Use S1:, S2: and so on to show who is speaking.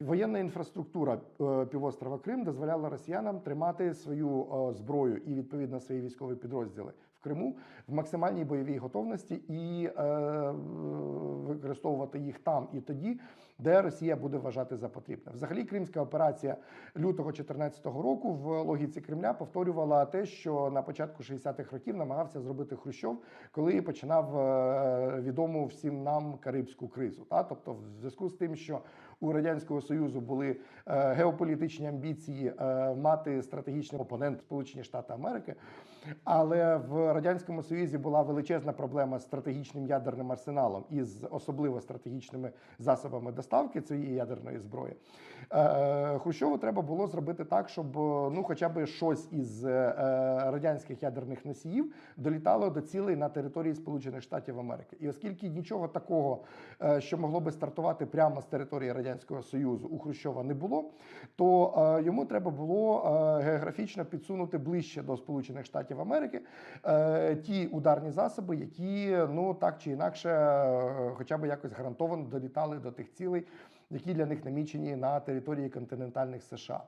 S1: Воєнна інфраструктура е, півострова Крим дозволяла росіянам тримати свою е, зброю і відповідно свої військові підрозділи в Криму в максимальній бойовій готовності і е, використовувати їх там і тоді, де Росія буде вважати за потрібне. Взагалі, кримська операція лютого 2014 року в логіці Кремля повторювала те, що на початку 60-х років намагався зробити Хрущов, коли починав е, відому всім нам карибську кризу. Та тобто, в зв'язку з тим, що у радянського союзу були е, геополітичні амбіції е, мати стратегічний опонент Сполучені Штати Америки, але в радянському союзі була величезна проблема з стратегічним ядерним арсеналом і з особливо стратегічними засобами доставки цієї ядерної зброї. Е, Хрущову треба було зробити так, щоб е, ну, хоча б щось із е, радянських ядерних носіїв долітало до цілей на території Сполучених Штатів Америки. І оскільки нічого такого, що могло би стартувати прямо з території Радянського Союзу у Хрущова не було, то йому треба було географічно підсунути ближче до Сполучених Штатів Америки ті ударні засоби, які ну так чи інакше, хоча б якось гарантовано долітали до тих цілей, які для них намічені на території континентальних США.